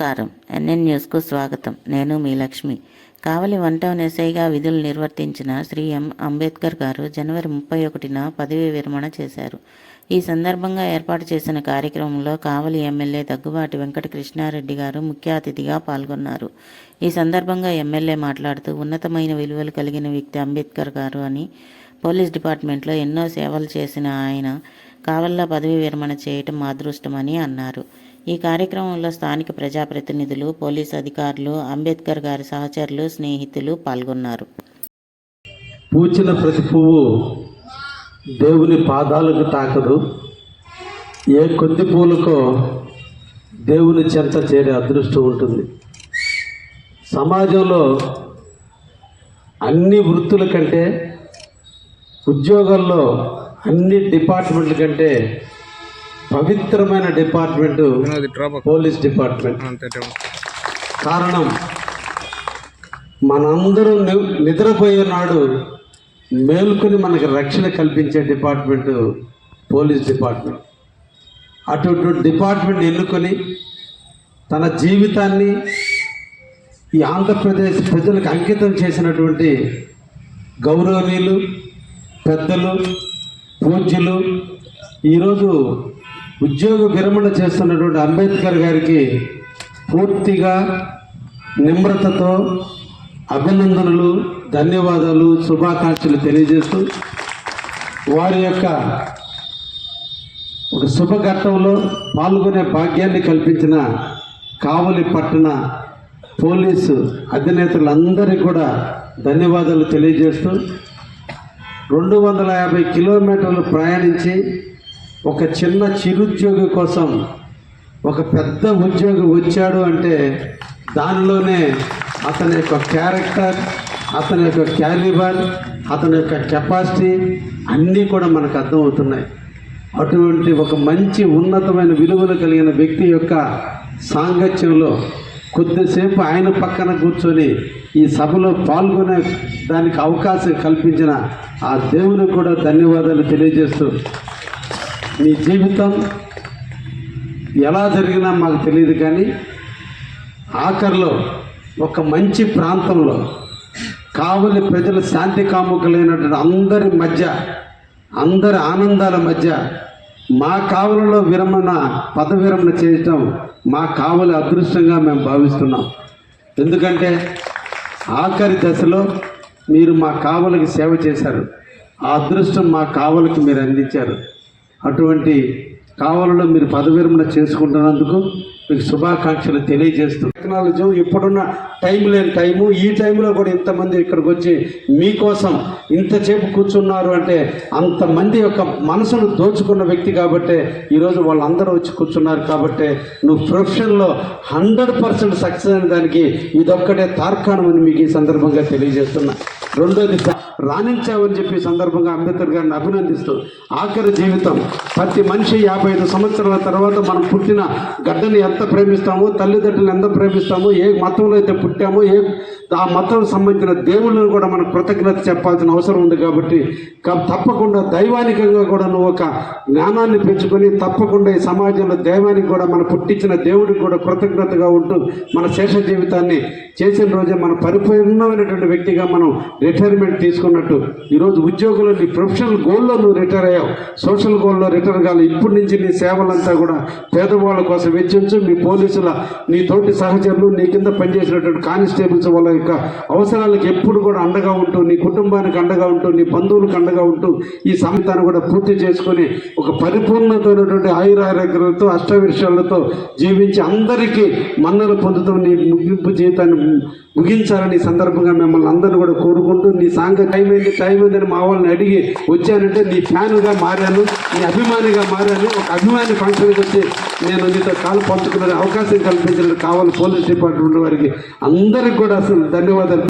నమస్కారం. ఎన్ఎన్ న్యూస్కు స్వాగతం. నేను మీ లక్ష్మి. కావలి వన్ టౌన్ ఎస్ఐగా విధులు నిర్వర్తించిన శ్రీ ఎం. అంబేద్కర్ గారు జనవరి ముప్పై ఒకటిన పదవీ విరమణ చేశారు. ఈ సందర్భంగా ఏర్పాటు చేసిన కార్యక్రమంలో కావలి ఎమ్మెల్యే దగ్గుబాటి వెంకట కృష్ణారెడ్డి గారు ముఖ్య అతిథిగా పాల్గొన్నారు. ఈ సందర్భంగా ఎమ్మెల్యే మాట్లాడుతూ ఉన్నతమైన విలువలు కలిగిన వ్యక్తి అంబేద్కర్ గారు అని పోలీస్ డిపార్ట్మెంట్లో ఎన్నో సేవలు చేసిన ఆయన కావల్లో పదవీ విరమణ చేయటం అదృష్టమని అన్నారు. ఈ కార్యక్రమంలో స్థానిక ప్రజాప్రతినిధులు పోలీసు అధికారులు అంబేద్కర్ గారి సహచరులు స్నేహితులు పాల్గొన్నారు. పూచిన ప్రతి పువ్వు దేవుని పాదాలకు తాకదు. ఏ కొద్ది పూలకో దేవుని చెంత చేరే అదృష్టం ఉంటుంది. సమాజంలో అన్ని వృత్తుల కంటే ఉద్యోగాల్లో అన్ని డిపార్ట్మెంట్ల కంటే పవిత్రమైన డిపార్ట్మెంటు పోలీస్ డిపార్ట్మెంట్. కారణం మనందరం నిద్రపోయే నాడు మేల్కొని మనకి రక్షణ కల్పించే డిపార్ట్మెంట్ పోలీస్ డిపార్ట్మెంట్. అటువంటి డిపార్ట్మెంట్ ఎన్నుకొని తన జీవితాన్ని ఈ ఆంధ్రప్రదేశ్ ప్రజలకు అంకితం చేసినటువంటి గౌరవనీయులు పెద్దలు పూజ్యులు ఈరోజు ఉద్యోగ విరమణ చేస్తున్నటువంటి అంబేద్కర్ గారికి పూర్తిగా నిమ్రతతో అభినందనలు ధన్యవాదాలు శుభాకాంక్షలు తెలియజేస్తూ వారి యొక్క ఒక శుభఘట్టంలో పాల్గొనే భాగ్యాన్ని కల్పించిన కావలి పట్టణ పోలీసు అధినేతలందరికీ కూడా ధన్యవాదాలు తెలియజేస్తూ రెండు వందల యాభై కిలోమీటర్లు ప్రయాణించి ఒక చిన్న చిరుద్యోగి కోసం ఒక పెద్ద ఉద్యోగి వచ్చాడు అంటే దానిలోనే అతని యొక్క క్యారెక్టర్ అతని యొక్క క్యాలిబర్ అతని యొక్క కెపాసిటీ అన్నీ కూడా మనకు అర్థమవుతున్నాయి. అటువంటి ఒక మంచి ఉన్నతమైన విలువలు కలిగిన వ్యక్తి యొక్క సాంగత్యంలో కొద్దిసేపు ఆయన పక్కన కూర్చొని ఈ సభలో పాల్గొనే దానికి అవకాశం కల్పించిన ఆ దేవునికి కూడా ధన్యవాదాలు తెలియజేస్తూ మీ జీవితం ఎలా జరిగినా మాకు తెలియదు కానీ ఆఖరిలో ఒక మంచి ప్రాంతంలో కావలి ప్రజలు శాంతి కాముకులైనటువంటి అందరి మధ్య అందరి ఆనందాల మధ్య మా కావలిలో విరమణ పద విరమణ చేయటం మా కావలి అదృష్టంగా మేము భావిస్తున్నాం. ఎందుకంటే ఆఖరి దశలో మీరు మా కావలికి సేవ చేశారు. ఆ అదృష్టం మా కావలికి మీరు అందించారు. అటువంటి కావాలలో మీరు పదవిరమణ చేసుకుంటున్నందుకు మీకు శుభాకాంక్షలు తెలియజేస్తూ టెక్నాలజీ ఇప్పుడున్న టైం లేని టైము ఈ టైంలో కూడా ఇంతమంది ఇక్కడికి వచ్చి మీకోసం ఇంతసేపు కూర్చున్నారు అంటే అంతమంది యొక్క మనసును దోచుకున్న వ్యక్తి కాబట్టి ఈరోజు వాళ్ళందరూ వచ్చి కూర్చున్నారు కాబట్టి నువ్వు ప్రొఫెషన్లో హండ్రెడ్ పర్సెంట్ సక్సెస్ అయిన దానికి ఇదొక్కటే తార్కాణం అని మీకు ఈ సందర్భంగా తెలియజేస్తున్నా. రెండోది రాణించావని చెప్పి సందర్భంగా అంబేద్కర్ గారిని అభినందిస్తూ ఆఖరి జీవితం ప్రతి మనిషి యాభై ఐదు సంవత్సరాల తర్వాత మనం పుట్టిన గడ్డని ఎంత ప్రేమిస్తామో తల్లిదండ్రులను ఎంత ప్రేమిస్తామో ఏ మతంలో అయితే పుట్టామో ఏ ఆ మతం సంబంధించిన దేవుళ్ళను కూడా మనం కృతజ్ఞత చెప్పాల్సిన అవసరం ఉంది కాబట్టి తప్పకుండా దైవానికంగా కూడా నువ్వు ఒక జ్ఞానాన్ని పెంచుకొని తప్పకుండా ఈ సమాజంలో దైవానికి కూడా మన పుట్టించిన దేవుడికి కూడా కృతజ్ఞతగా ఉంటూ మన శేష జీవితాన్ని చేసిన రోజే మన పరిపూర్ణమైనటువంటి వ్యక్తిగా మనం రిటైర్మెంట్ అనుకున్నట్టు ఈరోజు ఉద్యోగులు నీ ప్రొఫెషనల్ గోల్లో నువ్వు రిటైర్ అయ్యావు. సోషల్ గోల్లో రిటైర్ కావాలి ఇప్పటి నుంచి నీ సేవలంతా కూడా పేదవాళ్ళ కోసం వెచ్చించు. మీ పోలీసుల నీ తోటి సహచరులు నీ కింద పనిచేసినటువంటి కానిస్టేబుల్స్ వాళ్ళ యొక్క అవసరాలకు ఎప్పుడు కూడా అండగా ఉంటూ నీ కుటుంబానికి అండగా ఉంటూ నీ బంధువులకు అండగా ఉంటూ ఈ సమతాన్ని కూడా పూర్తి చేసుకొని ఒక పరిపూర్ణతమైనటువంటి ఆయురారోగ్యాలతో అష్టవిషయాలతో జీవించి అందరికీ మన్నలు పొందుతూ నీ ముగింపు జీవితాన్ని ముగించాలని సందర్భంగా మిమ్మల్ని అందరిని కూడా కోరుకుంటూ నీ సాంఘిక టైం అయింది టైం అయిందని మా వాళ్ళని అడిగి వచ్చానంటే నీ ఫ్యాన్గా మారాను నీ అభిమానిగా మారాను ఒక అభిమాని ఫంక్షన్కి వచ్చి నేను మీతో కాలు పంచుకునే అవకాశం కల్పించిన కావాలి పోలీస్ డిపార్ట్మెంట్ వారికి. అందరికి కూడా అసలు ధన్యవాదాలు.